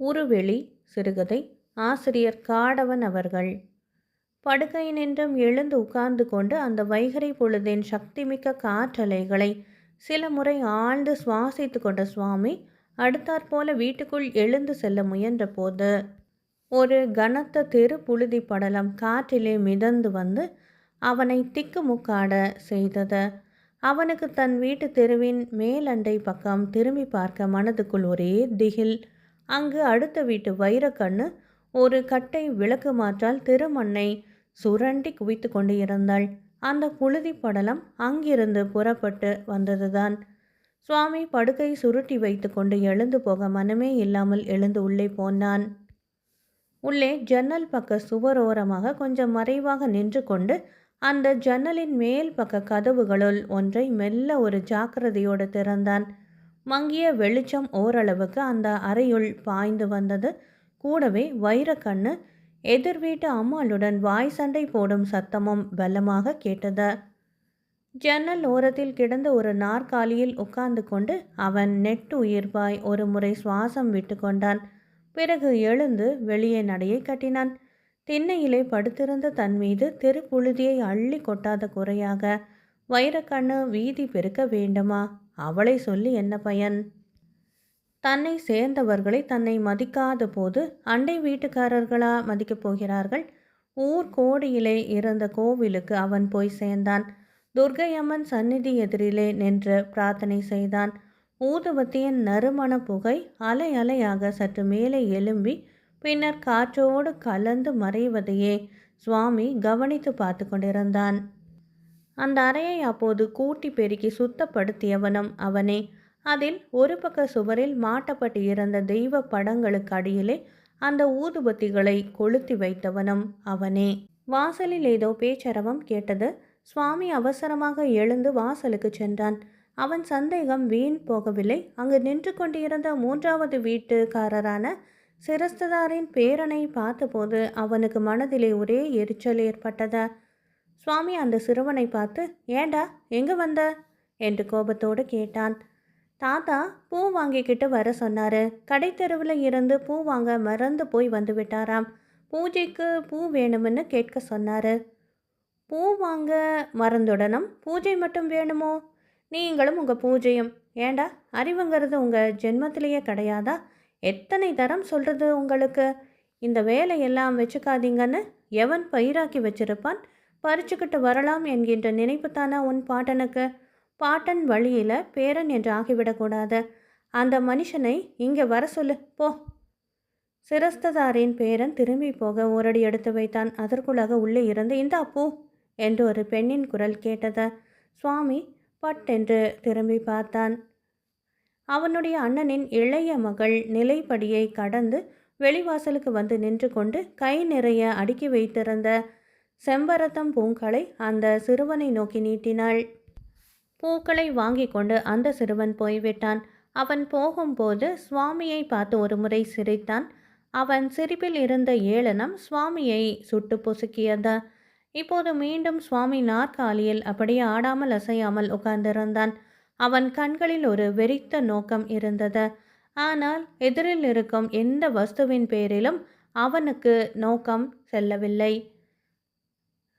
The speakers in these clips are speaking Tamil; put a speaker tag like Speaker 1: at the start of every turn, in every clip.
Speaker 1: உருவெளி சிறுகதை ஆசிரியர் காடவன் அவர்கள். படுக்கையினின்றும் எழுந்து உட்கார்ந்து கொண்டு அந்த வைகறை பொழுதின் சக்திமிக்க காற்றலைகளை சில முறை ஆழ்ந்து சுவாசித்து கொண்ட சுவாமி அடுத்தாற்போல வீட்டுக்குள் எழுந்து செல்ல முயன்றபோது ஒரு கனத்த தெரு புழுதி படலம் காற்றிலே மிதந்து வந்து அவனை திக்குமுக்காட செய்தது. அவனுக்கு தன் வீட்டு தெருவின் மேலண்டை பக்கம் திரும்பி பார்க்க மனதுக்குள் ஒரே திகில். அங்கு அடுத்த வீட்டு வைரக்கண்ணு ஒரு கட்டை விளக்கு மாற்றால் திருமண்ணை சுரண்டி குவித்து கொண்டு இருந்தாள் அந்த புழுதி படலம் அங்கிருந்து புறப்பட்டு வந்ததுதான். சுவாமி படுக்கை சுருட்டி வைத்து கொண்டு எழுந்து போக மனமே இல்லாமல் எழுந்து உள்ளே போனான். உள்ளே ஜன்னல் பக்க சுவரோரமாக கொஞ்சம் மறைவாக நின்று கொண்டு அந்த ஜன்னலின் மேல் பக்க கதவுகளுள் ஒன்றை மெல்ல ஒரு ஜாக்கிரதையோடு திறந்தான். மங்கிய வெளிச்சம் ஓரளவுக்கு அந்த அறையுள் பாய்ந்து வந்தது. கூடவே வைரக்கண்ணு எதிர் வீட்டு அம்மாளுடன் வாய் சண்டை போடும் சத்தமும் பலமாக கேட்டது. ஜன்னல் ஓரத்தில் கிடந்த ஒரு நாற்காலியில் உட்கார்ந்து கொண்டு அவன் நெட்டு உயிர்வாய் ஒரு முறை சுவாசம் விட்டு கொண்டான். பிறகு எழுந்து வெளியே நடையை கட்டினான். திண்ணையிலே படுத்திருந்த தன் மீது தெருப்புழுதியை அள்ளி கொட்டாத குறையாக வைரக்கண்ணு வீதி பெருக்க வேண்டுமா? அவளை சொல்லி என்ன பயன்? தன்னை சேர்ந்தவர்களை தன்னை மதிக்காத போது அண்டை வீட்டுக்காரர்களா மதிக்கப் போகிறார்கள்? ஊர் கோடியிலே இருந்த கோவிலுக்கு அவன் போய் சேர்ந்தான். துர்கையம்மன் சந்நிதி எதிரிலே நின்று பிரார்த்தனை செய்தான். ஊதுபத்தியின் நறுமண புகை அலை அலையாக சற்று மேலே எழும்பி பின்னர் காற்றோடு கலந்து மறைவதையே சுவாமி கவனித்து பார்த்து கொண்டிருந்தான். அந்த அறையை அப்போது கூட்டி பெருக்கி சுத்தப்படுத்தியவனும் அவனே. அதில் ஒரு பக்க சுவரில் மாட்டப்பட்டு இருந்த தெய்வ படங்களுக்கு அடியிலே அந்த ஊதுபத்திகளை கொளுத்தி வைத்தவனும் அவனே. வாசலில் ஏதோ பேச்சரவம் கேட்டது. சுவாமி அவசரமாக எழுந்து வாசலுக்கு சென்றான். அவன் சந்தேகம் வீண் போகவில்லை. அங்கு நின்று கொண்டிருந்த மூன்றாவது வீட்டுக்காரரான சிரஸ்ததாரின் பேரனை பார்த்தபோது அவனுக்கு மனதிலே ஒரே எரிச்சல் ஏற்பட்டது. சுவாமி அந்த சிறுவனை பார்த்து ஏண்டா எங்கே வந்த? என்று கோபத்தோடு கேட்டான். தாத்தா பூ வாங்கிக்கிட்டு வர சொன்னார். கடைத்தெருவில் இருந்து பூ வாங்க மறந்து போய் வந்து விட்டாராம். பூஜைக்கு பூ வேணும்னு கேட்க சொன்னார். பூ வாங்க மறந்துடனும் பூஜை மட்டும் வேணுமோ? நீங்களும் உங்கள் பூஜையும். ஏண்டா அறிவுங்கிறது உங்கள் ஜென்மத்திலேயே கிடையாதா? எத்தனை தரம் சொல்கிறது உங்களுக்கு? இந்த வேலையெல்லாம் வச்சுக்காதீங்கன்னு எவன் பயிராக்கி வச்சிருப்பான்? பறிச்சுக்கிட்டு வரலாம் என்கின்ற நினைப்பு தானா உன் பாட்டனுக்கு? பாட்டன் வழியில் பேரன் என்று ஆகிவிடக்கூடாது. அந்த மனுஷனை இங்கே வர சொல்லு போ. சிரஸ்ததாரின் பேரன் திரும்பி போக ஓரடி எடுத்து வைத்தான். அதற்குள்ளாக உள்ளே இருந்து இந்த பூ என்று ஒரு பெண்ணின் குரல் கேட்டது. சுவாமி பட்டென்று திரும்பி பார்த்தான். அவனுடைய அண்ணனின் இளைய மகள் நிலைப்படியை கடந்து வெளிவாசலுக்கு வந்து நின்று கொண்டு கை நிறைய அடுக்கி வைத்திருந்த செம்பரத்தம் பூக்களை அந்த சிறுவனை நோக்கி நீட்டினாள். பூக்களை வாங்கி கொண்டு அந்த சிறுவன் போய்விட்டான். அவன் போகும்போது சுவாமியை பார்த்து ஒரு முறை சிரித்தான். அவன் சிரிப்பில் இருந்த ஏளனம் சுவாமியை சுட்டு பொசுக்கியது. இப்போது மீண்டும் சுவாமி நாற்காலியில் அப்படியே ஆடாமல் அசையாமல் உட்கார்ந்திருந்தான். அவன் கண்களில் ஒரு வெறித்த நோக்கம் இருந்தது. ஆனால் எதிரில் இருக்கும் எந்த வஸ்துவின் பேரிலும் அவனுக்கு நோக்கம் செல்லவில்லை.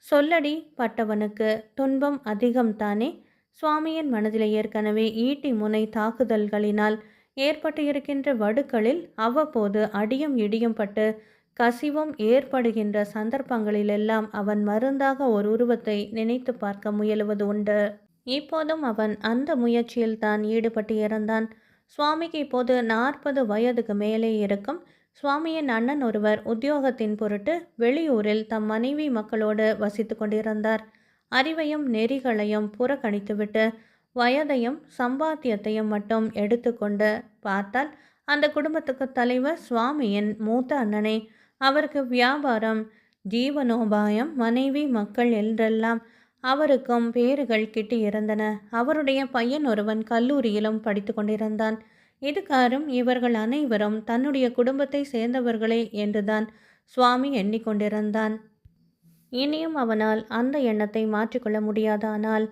Speaker 1: சொல்லடி பட்டவனுக்கு துன்பம் அதிகம்தானே? சுவாமியின் மனதில் ஏற்கனவே ஈட்டி முனை தாக்குதல்களினால் ஏற்பட்டு இருக்கின்ற வடுக்களில் அவ்வப்போது அடியும் இடியும் பட்டு கசிவும் ஏற்படுகின்ற சந்தர்ப்பங்களிலெல்லாம் அவன் மருந்தாக ஒரு உருவத்தை நினைத்து பார்க்க முயலுவது உண்டு. இப்போதும் அவன் அந்த முயற்சியில் தான் ஈடுபட்டு இருந்தான் சுவாமிக்கு இப்போது நாற்பது வயதுக்கு மேலே இருக்கும். சுவாமியின் அண்ணன் ஒருவர் உத்தியோகத்தின் பொருட்டு வெளியூரில் தம் மனைவி மக்களோடு வசித்து கொண்டிருந்தார். அறிவையும் நெறிகளையும் புறக்கணித்துவிட்டு வயதையும் சம்பாத்தியத்தையும் மட்டும் எடுத்துக்கொண்டு பார்த்தால் அந்த குடும்பத்துக்கு தலைவர் சுவாமியின் மூத்த அண்ணனே. அவருக்கு வியாபாரம் ஜீவனோபாயம் மனைவி மக்கள் என்றெல்லாம் அவருக்கும் பேறுகள் கிட்டி இருந்தன அவருடைய பையன் ஒருவன் கல்லூரியிலும் படித்து கொண்டிருந்தான். இதுகாரும் இவர்கள் அனைவரும் தன்னுடைய குடும்பத்தை சேர்ந்தவர்களே என்றுதான் சுவாமி எண்ணிக்கொண்டிருந்தான். இனியும் அவனால் அந்த எண்ணத்தை மாற்றிக்கொள்ள முடியாதானால்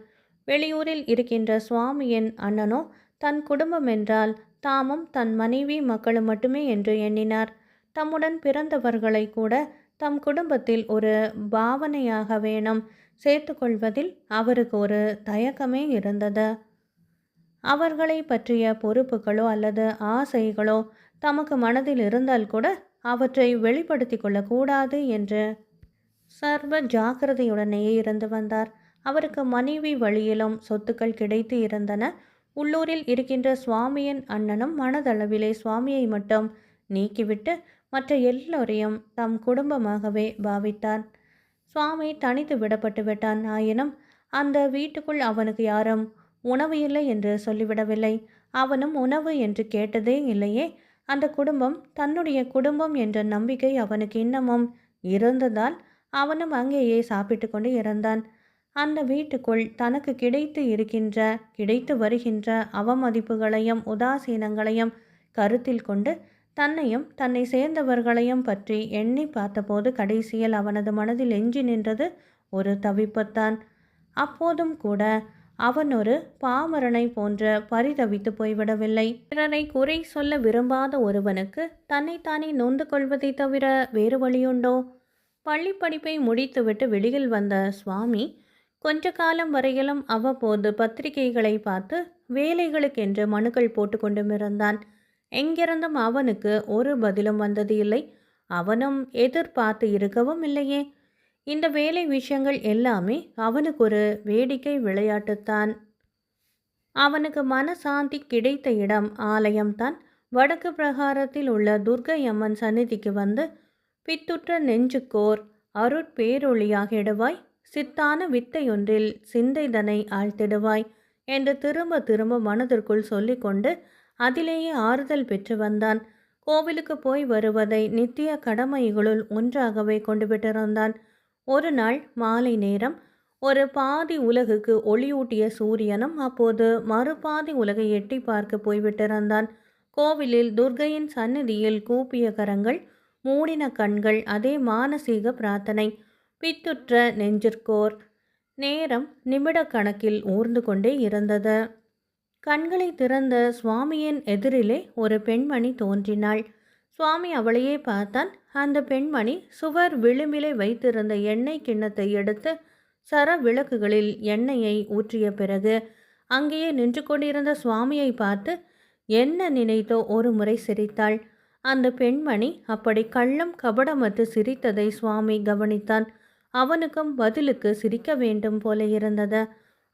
Speaker 1: வெளியூரில் இருக்கின்ற சுவாமியின் அண்ணனோ தன் குடும்பம் என்றால் தாமும் தன் மனைவி மக்களும் மட்டுமே என்று எண்ணினார். தம்முடன் பிறந்தவர்களை கூட தம் குடும்பத்தில் ஒரு பாவனையாக வேணும் சேர்த்துக்கொள்வதில் அவருக்கு ஒரு தயக்கமே இருந்தது. அவர்களை பற்றிய பொறுப்புகளோ அல்லது ஆசைகளோ தமக்கு மனதில் இருந்தால் கூட அவற்றை வெளிப்படுத்தி கொள்ளக்கூடாது என்று சர்வ ஜாக்கிரதையுடனேயே இருந்து வந்தார். அவருக்கு மனைவி வழியிலும் சொத்துக்கள் கிடைத்து இருந்தன. உள்ளூரில் இருக்கின்ற சுவாமியின் அண்ணனும் மனதளவிலே சுவாமியை மட்டும் நீக்கிவிட்டு மற்ற எல்லோரையும் தம் குடும்பமாகவே பாவித்தான் சுவாமி தனித்து விடப்பட்டு விட்டான். ஆயினும் அந்த வீட்டுக்குள் அவனுக்கு யாரும் உணவு இல்லை என்று சொல்லிவிடவில்லை. அவனும் உணவு என்று கேட்டதே இல்லையே. அந்த குடும்பம் தன்னுடைய குடும்பம் என்ற நம்பிக்கை அவனுக்கு இன்னமும் இருந்ததால் அவனும் அங்கேயே சாப்பிட்டு கொண்டு இருந்தான் அந்த வீட்டுக்குள் தனக்கு கிடைத்து இருக்கின்ற கிடைத்து வருகின்ற அவமதிப்புகளையும் உதாசீனங்களையும் கருத்தில் கொண்டு தன்னையும் தன்னை சேர்ந்தவர்களையும் பற்றி எண்ணி பார்த்தபோது கடைசியில் அவனது மனதில் எஞ்சி நின்றது ஒரு தவிப்புத்தான். அப்போதும் கூட அவன் ஒரு பாமரனை போன்ற பரிதவித்து போய்விடவில்லை. பிறரை குறை சொல்ல விரும்பாத ஒருவனுக்கு தன்னைத்தானே நொந்து கொள்வதை தவிர வேறு வழியுண்டோ? பள்ளி படிப்பை முடித்துவிட்டு வெளியில் வந்த சுவாமி கொஞ்ச காலம் வரையிலும் அவ்வப்போது பத்திரிகைகளை பார்த்து வேலைகளுக்கென்று மனுக்கள் போட்டு கொண்டுமிருந்தான். எங்கிருந்தும் அவனுக்கு ஒரு பதிலும் வந்தது இல்லை அவனும் எதிர்பார்த்து இருக்கவும் இல்லையே இந்த வேலை விஷயங்கள் எல்லாமே அவனுக்கு ஒரு வேடிக்கை விளையாட்டுத்தான். அவனுக்கு மனசாந்தி கிடைத்த இடம் ஆலயம்தான். வடக்கு பிரகாரத்தில் உள்ள துர்கை அம்மன் சந்நிதிக்கு வந்து பித்துற்ற நெஞ்சுக்கோர் அருட்பேரொளியாகிடுவாய் சித்தான வித்தையொன்றில் சிந்தைதனை ஆழ்த்திடுவாய் என்று திரும்ப திரும்ப மனதிற்குள் சொல்லிக்கொண்டு அதிலேயே ஆறுதல் பெற்று வந்தான். கோவிலுக்கு போய் வருவதை நித்திய கடமைகளுள் ஒன்றாகவே கொண்டு விட்டிருந்தான். ஒரு நாள் மாலை நேரம் ஒரு பாதி உலகுக்கு ஒளியூட்டிய சூரியனும் அப்போது மறுபாதி உலகை எட்டி பார்க்க போய்விட்டிருந்தான். கோவிலில் துர்கையின் சந்நிதியில் கூப்பிய கரங்கள் மூடின கண்கள் அதே மானசீக பிரார்த்தனை. பித்துற்ற நெஞ்சிற்கோர். நேரம் நிமிட கணக்கில் ஊர்ந்து கொண்டே இருந்தது. கண்களை திறந்த சுவாமியின் எதிரிலே ஒரு பெண்மணி தோன்றினாள். சுவாமி அவளையே பார்த்தான். அந்த பெண்மணி சுவர் விளிம்பிலே வைத்திருந்த எண்ணெய் கிண்ணத்தை எடுத்து சர விளக்குகளில் எண்ணெயை ஊற்றிய பிறகு அங்கேயே நின்று கொண்டிருந்த சுவாமியை பார்த்து என்ன நினைத்தோ ஒரு முறை சிரித்தாள். அந்த பெண்மணி அப்படி கள்ளம் கபடமற்று சிரித்ததை சுவாமி கவனித்தான். அவனுக்கும் பதிலுக்கு சிரிக்க வேண்டும் போல இருந்தது.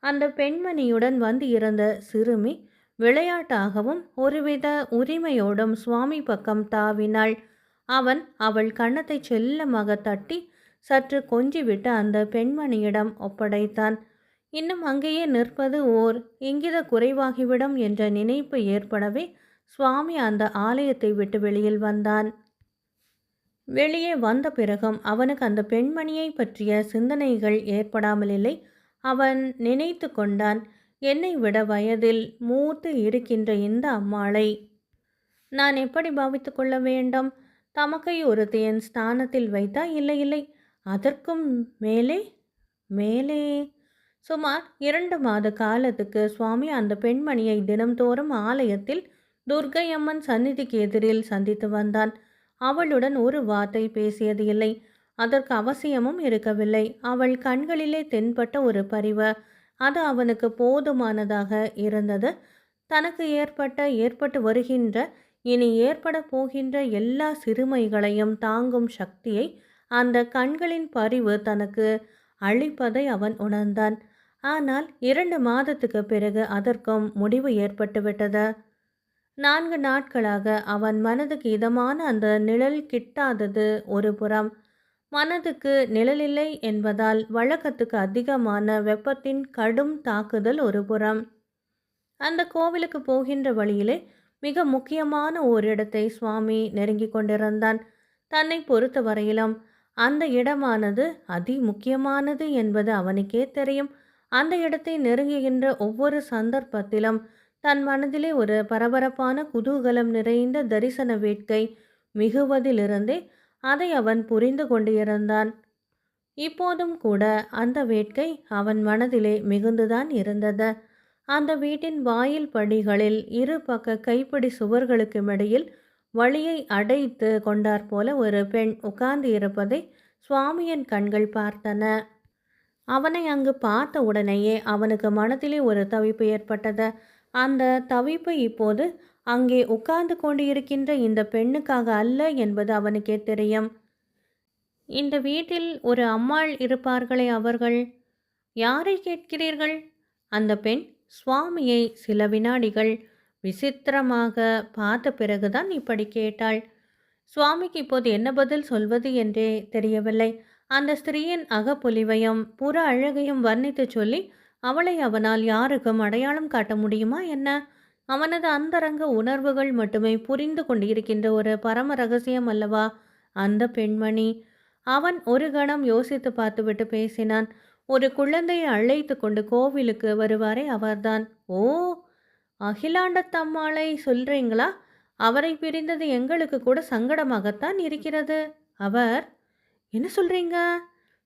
Speaker 1: அந்த பெண்மணியுடன் வந்து இருந்த சிறுமி விளையாட்டாகவும் ஒருவித உரிமையோடும் சுவாமி பக்கம் தாவினாள். அவன் அவள் கன்னத்தை செல்லமாக தட்டி சற்று கொஞ்சிவிட்டு அந்த பெண்மணியிடம் ஒப்படைத்தான். இன்னும் அங்கேயே நிற்பது ஓர் இங்கித குறைவாகிவிடும் என்ற நினைப்பு ஏற்படவே சுவாமி அந்த ஆலயத்தை விட்டு வெளியில் வந்தான். வெளியே வந்த பிறகும் அவனுக்கு அந்த பெண்மணியை பற்றிய சிந்தனைகள் ஏற்படாமல் இல்லை அவன் நினைத்து கொண்டான் என்னை விட வயதில் மூத்து இருக்கின்ற இந்த அம்மாளை நான் எப்படி பாவித்து கொள்ள வேண்டும்? தமக்கை ஒருத்தையன் ஸ்தானத்தில் வைத்தா இல்லை இல்லை. அதற்கும் மேலே மேலே. சுமார் இரண்டு மாத காலத்துக்கு சுவாமி அந்த பெண்மணியை தினம்தோறும் ஆலயத்தில் துர்கை அம்மன் சந்நிதிக்கு எதிரில் சந்தித்து வந்தான். அவளுடன் ஒரு வார்த்தை பேசியது இல்லை. அதற்கு அவசியமும் இருக்கவில்லை. அவள் கண்களிலே தென்பட்ட ஒரு பரிவை. அது அவனுக்கு போதுமானதாக இருந்தது. தனக்கு ஏற்பட்ட ஏற்பட்டு வருகின்ற இனி ஏற்பட போகின்ற எல்லா சிறுமைகளையும் தாங்கும் சக்தியை அந்த கண்களின் பரிவு தனக்கு அளிப்பதை அவன் உணர்ந்தான். ஆனால் இரண்டு மாதத்துக்கு பிறகு அதற்கும் முடிவு ஏற்பட்டுவிட்டது. நான்கு நாட்களாக அவன் மனதுக்கு இதமான அந்த நிழல் கிட்டாதது ஒரு புறம். மனதுக்கு நிழலில்லை என்பதால் வழக்கத்துக்கு அதிகமான வெப்பத்தின் கடும் தாக்குதல் ஒரு புறம். அந்த கோவிலுக்கு போகின்ற வழியிலே மிக முக்கியமான ஓரிடத்தை சுவாமி நெருங்கி கொண்டிருந்தான். தன்னை பொறுத்த வரையிலும் அந்த இடமானது அதி முக்கியமானது என்பது அவனுக்கே தெரியும். அந்த இடத்தை நெருங்குகின்ற ஒவ்வொரு சந்தர்ப்பத்திலும் தன் மனதிலே ஒரு பரபரப்பான குதூகலம் நிறைந்த தரிசன வேட்கை மிகுவதிலிருந்தே அதை அவன் புரிந்து கொண்டிருந்தான். இப்போதும் கூட அந்த வேட்கை அவன் மனதிலே மிகுந்துதான் இருந்தது. அந்த வீட்டின் வாயில் படிகளில் இரு பக்க கைப்பிடி சுவர்களுக்கும் இடையில் வழியை அடைத்து கொண்டாற்போல ஒரு பெண் உட்கார்ந்து இருப்பதை சுவாமியின் கண்கள் பார்த்தன. அவனை அங்கு பார்த்த உடனேயே அவனுக்கு மனதிலே ஒரு தவிப்பு ஏற்பட்டது. அந்த தவிப்பு இப்போது அங்கே உட்கார்ந்து கொண்டிருக்கின்ற இந்த பெண்ணுக்காக அல்ல என்பது அவனுக்கே தெரியும். இந்த வீட்டில் ஒரு அம்மாள் இருப்பார்களே அவர்கள். யாரை கேட்கிறீர்கள்? அந்த பெண் சுவாமியை சில வினாடிகள் விசித்திரமாக பார்த்த பிறகுதான் இப்படி கேட்டாள். சுவாமிக்கு இப்போது என்ன பதில் சொல்வது என்றே தெரியவில்லை. அந்த ஸ்திரீயின் அகப்பொலிவையும் புற அழகையும் வர்ணித்து சொல்லி அவளை அவனால் யாருக்கும் அடையாளம் காட்ட முடியுமா என்ன? அவனது அந்தரங்க உணர்வுகள் மட்டுமே புரிந்து கொண்டிருக்கின்ற ஒரு பரம ரகசியம் அல்லவா? அந்த பெண்மணி. அவன் ஒரு கணம் யோசித்து பார்த்துவிட்டு பேசினான். ஒரு குழந்தையை அழைத்து கொண்டு கோவிலுக்கு வருவாரே அவர்தான். ஓ அகிலாண்டத்தம்மாளை சொல்றீங்களா? அவரை பிரிந்தது எங்களுக்கு கூட சங்கடமாகத்தான் இருக்கிறது. அவர்? என்ன சொல்றீங்க?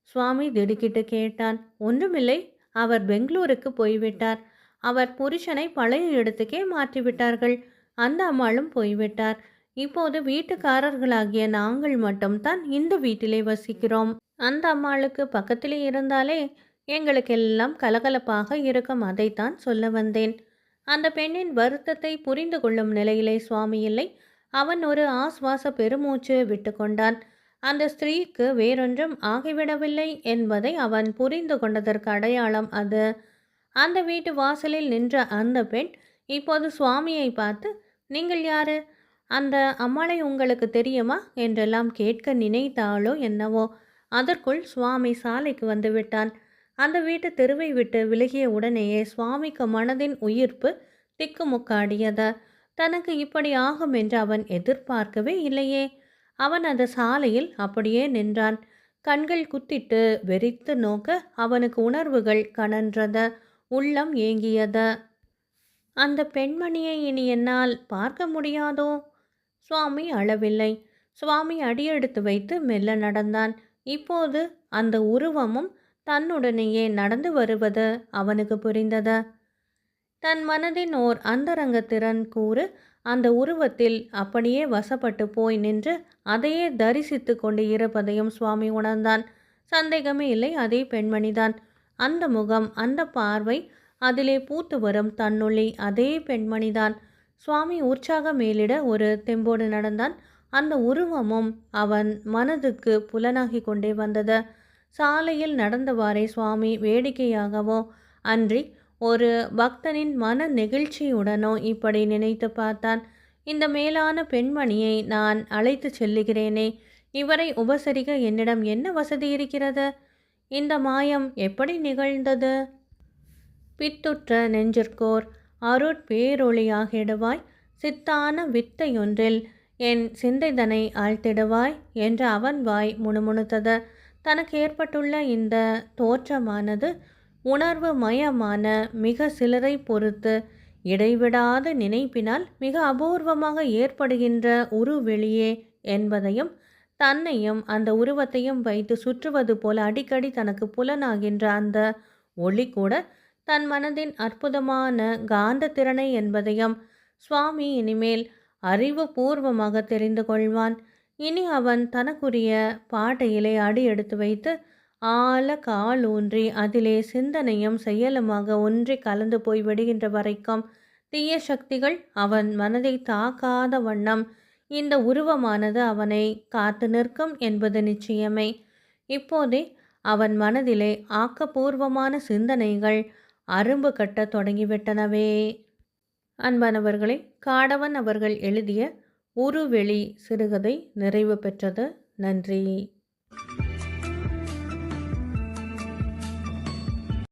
Speaker 1: சுவாமி திடுக்கிட்டு கேட்டான். ஒன்றுமில்லை அவர் பெங்களூருக்கு போய்விட்டார். அவர் புருஷனை பழைய இடத்துக்கே மாற்றிவிட்டார்கள். அந்த அம்மாளும் போய்விட்டார். இப்போது வீட்டுக்காரர்களாகிய நாங்கள் மட்டும்தான் இந்த வீட்டிலே வசிக்கிறோம். அந்த அம்மாளுக்கு பக்கத்திலே இருந்தாலே எங்களுக்கெல்லாம் கலகலப்பாக இருக்கும் அதைத்தான் சொல்ல வந்தேன். அந்த பெண்ணின் வருத்தத்தை புரிந்து கொள்ளும் நிலையிலே சுவாமி இல்லை. அவன் ஒரு ஆஸ்வாச பெருமூச்சு விட்டு கொண்டான். அந்த ஸ்திரீக்கு வேறொன்றும் ஆகிவிடவில்லை என்பதை அவன் புரிந்து கொண்டதற்கு அடையாளம் அது. அந்த வீட்டு வாசலில் நின்ற அந்த பெண் இப்போது சுவாமியை பார்த்து நீங்கள் யாரு? அந்த அம்மாளை உங்களுக்கு தெரியுமா என்றெல்லாம் கேட்க நினைத்தாளோ என்னவோ அதற்குள் சுவாமி சாலைக்கு வந்து விட்டான். அந்த வீட்டு தெருவை விட்டு விலகிய உடனேயே சுவாமிக்கு மனதின் உயிர்ப்பு திக்குமுக்காடியது. தனக்கு இப்படி ஆகும் என்று அவன் எதிர்பார்க்கவே இல்லையே. அவன் அந்த சாலையில் அப்படியே நின்றான். கண்கள் குத்திட்டு வெறித்து நோக்க அவனுக்கு உணர்வுகள் கனன்றத. உள்ளம் ஏங்கியது. அந்த பெண்மணியை இனி என்னால் பார்க்க முடியாதோ? சுவாமி அளவில்லை சுவாமி அடியெடுத்து வைத்து மெல்ல நடந்தான். இப்போது அந்த உருவமும் தன்னுடனேயே நடந்து வருவது அவனுக்கு புரிந்தது. தன் மனதின் ஓர் அந்தரங்க திறன் கூறு அந்த உருவத்தில் அப்படியே வசப்பட்டு போய் நின்று அதையே தரிசித்து கொண்டு இருப்பதையும் சுவாமி உணர்ந்தான். சந்தேகமே இல்லை அதே பெண்மணிதான். அந்த முகம் அந்த பார்வை அதிலே பூத்து வரும். தன்னுள்ளி அதே பெண்மணிதான். சுவாமி உற்சாக மேலிட ஒரு தெம்போடு நடந்தான். அந்த உருவமும் அவன் மனதுக்கு புலனாகி கொண்டே வந்தது. சாலையில் நடந்தவாறே சுவாமி வேடிக்கையாகவோ அன்றி ஒரு பக்தனின் மன நெகிழ்ச்சியுடனோ இப்படி நினைத்து பார்த்தான். இந்த மேலான பெண்மணியை நான் அழைத்து செல்லுகிறேனே இவரை உபசரிக்க என்னிடம் என்ன வசதி இருக்கிறது? இந்த மாயம் எப்படி நிகழ்ந்தது? பித்துற்ற நெஞ்சிற்கோர் அருட்பேரொளியாகிடுவாய் சித்தான வித்தையொன்றில் என் சிந்தைதனை ஆழ்த்திடுவாய் என்று அவன் வாய் முணுமுணுத்தது. தனக்கு ஏற்பட்டுள்ள இந்த தோற்றமானது உணர்வு மயமான மிக சிலரை பொறுத்து இடைவிடாத நினைப்பினால் மிக அபூர்வமாக ஏற்படுகின்ற உருவெளியே என்பதையும் தன்னையும் அந்த உருவத்தையும் வைத்து சுற்றுவது போல அடிக்கடி தனக்கு புலனாகின்ற அந்த ஒளி கூட தன் மனதின் அற்புதமான காந்த திறனை என்பதையும் சுவாமி இனிமேல் அறிவுபூர்வமாக தெரிந்து கொள்வான். இனி அவன் தனக்குரிய பாட்டையிலே அடி எடுத்து வைத்து ஆழ கால் ஊன்றி அதிலே சிந்தனையும் செயலுமாக ஒன்றி கலந்து போய் விடுகின்ற வரைக்கும் தீய சக்திகள் அவன் மனதை தாக்காத வண்ணம் இந்த உருவமானது அவனை காத்து நிற்கும் என்பது நிச்சயமே. இப்போதே அவன் மனதிலே ஆக்கப்பூர்வமான சிந்தனைகள் அரும்பு கட்ட தொடங்கிவிட்டனவே. அன்பானவர்களே காடவன் அவர்கள் எழுதிய உருவெளி சிறுகதை நிறைவு பெற்றது. நன்றி.